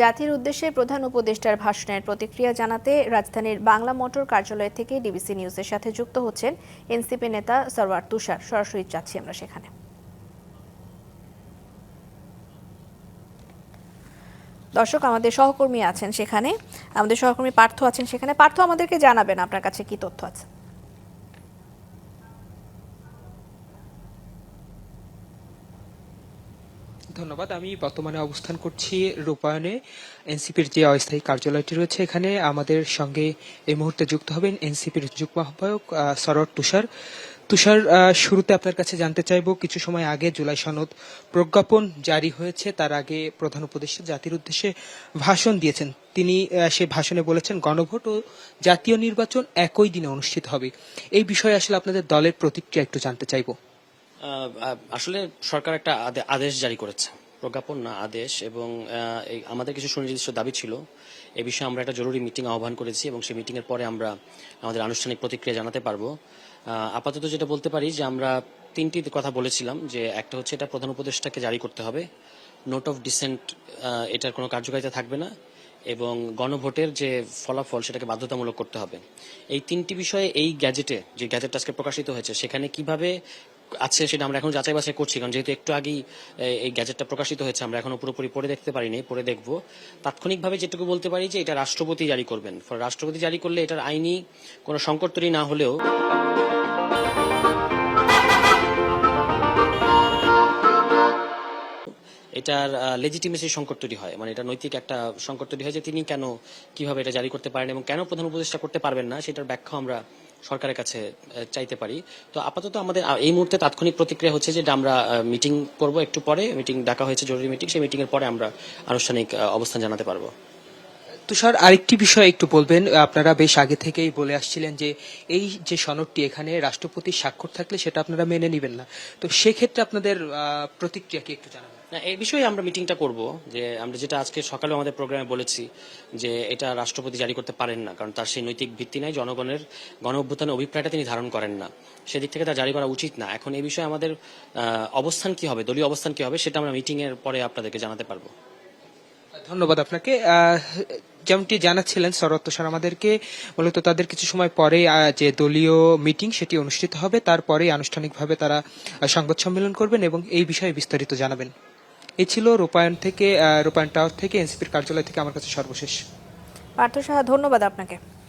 জাতির উদ্দেশ্যে প্রধান উপদেষ্টার ভাষণের প্রতিক্রিয়া জানাতে রাজধানীর বাংলা মোটর কার্যালয় থেকে ডিবিসি নিউজের সাথে যুক্ত হচ্ছেন এনসিপি নেতা সরওয়ার তুষার। সরাসরি যাচ্ছি আমরা সেখানে। দর্শক, আমাদের সহকর্মী আছেন সেখানে। আমাদের সহকর্মী পার্থ আছেন সেখানে। পার্থ, আমাদেরকে জানাবেন আপনার কাছে কি তথ্য আছে? ধন্যবাদ। আমি বর্তমানে অবস্থান করছি রূপায়ণে। এনসিপির যে অস্থায়ী কার্যালয়টি রয়েছে এখানে আমাদের সঙ্গে এই মুহূর্তে যুক্ত হবেন এনসিপির যুগ্ম আহ্বায়ক আহ, তুষার। তুষার শুরুতে আপনার কাছে জানতে চাইব কিছু সময় আগে জুলাই সনদ প্রজ্ঞাপন জারি হয়েছে তার আগে প্রধান উপদেষ্টা জাতির উদ্দেশ্যে ভাষণ দিয়েছেন। তিনি সে ভাষণে বলেছেন গণভোট ও জাতীয় নির্বাচন একই দিনে অনুষ্ঠিত হবে। এই বিষয়ে আসলে আপনাদের দলের প্রতিক্রিয়া একটু জানতে চাইব। আসলে সরকার একটা আদে- আদেশ জারি করেছে। প্রজ্ঞাপন না, আদেশ এবং আমাদের কিছু সুনির্দিষ্ট দাবি ছিল। এ বিষয়ে আমরা একটা জরুরি মিটিং আহ্বান করেছি এবং সেই মিটিং এর পরে আমরা আমাদের আনুষ্ঠানিক প্রতিক্রিয়া জানাতে পারব। আপাতত যেটা বলতে পারি যে আমরা তিনটি কথা বলেছিলাম যে একটা হচ্ছে এটা প্রধান উপদেষ্টাকে জারি করতে হবে। নোট অফ ডিসেন্ট এটার কোনো কার্যকারিতা থাকবে না এবং গণভোটের যে ফলাফল সেটাকে বাধ্যতামূলক করতে হবে। এই তিনটি বিষয়ে এই গ্যাজেটে, যে গ্যাজেট আজকে প্রকাশিত হয়েছে, সেখানে কীভাবে আছে সেটা আমরা এখন যাচাই বাছাই করছি, কারণ যেহেতু একটু আগেই এই গ্যাজেটটা প্রকাশিত হয়েছে, আমরা এখনও পুরোপুরি পড়ে দেখতে পারিনি, পড়ে দেখব। তাৎক্ষণিকভাবে যেটুকু বলতে পারি যে এটা রাষ্ট্রপতি জারি করবেন, ফলে রাষ্ট্রপতি জারি করলে এটার আইনি কোনো সংকট তৈরি না হলেও এটার লেজিটিমেসি সংকট তৈরি হয় মানে এটা নৈতিক একটা সংকট তৈরি হয় যে তিনি কেন কীভাবে এটা জারি করতে পারেন এবং কেন প্রধান উপদেষ্টা করতে পারবেন না, সেটার ব্যাখ্যা আমরা সরকারের কাছে চাইতে পারি। তো আপাতত আমাদের এই মুহূর্তে তাৎক্ষণিক প্রতিক্রিয়া হচ্ছে যে আমরা মিটিং করব একটু পরে মিটিং ডাকা হয়েছে জরুরি মিটিং সেই মিটিং এর পরে আমরা আনুষ্ঠানিক অবস্থান জানাতে পারব। তুষার, আরেকটি বিষয় একটু বলবেন। আপনারা বেশ আগে থেকেই বলে আসছিলেন যে, এই যে সনদটি এখানে রাষ্ট্রপতির স্বাক্ষর থাকলে সেটা আপনারা মেনে নেবেন না। তো সেক্ষেত্রে আপনাদের প্রতিক্রিয়া কি একটু জানাবেন? না এই বিষয়ে আমরা মিটিংটা করব, যে আমরা যেটা আজকে সকালে আমাদের প্রোগ্রামে বলেছি, যে এটা রাষ্ট্রপতি জারি করতে পারেন না, কারণ তার সেই নৈতিক ভিত্তি নাই, জনগণের গণ অভ্যুত্থানের অভিপ্রায়টা তিনি ধারণ করেন না। সেদিক থেকে তা জারি করা উচিত না। এখন এই বিষয়ে আমাদের অবস্থান কি হবে, দলীয় অবস্থান কি হবে, সেটা আমরা মিটিংয়ের পরে আপনাদেরকে জানাতে পারব। ধন্যবাদ আপনাকে। যেমনটি জানাচ্ছিলেন শরৎ তুষার আমাদেরকে, মূলত তাদের কিছু সময় পরে যে দলীয় মিটিং সেটি অনুষ্ঠিত হবে, তারপরে আনুষ্ঠানিকভাবে তারা সংবাদ সম্মেলন করবেন এবং এই বিষয়ে বিস্তারিত জানাবেন। এ ছিল রূপায়ণ থেকে রূপায়ণ টাওয়ার থেকে, এনসিপির কার্যালয় থেকে আমার কাছে সর্বশেষ। পার্থ সাহা, ধন্যবাদ আপনাকে।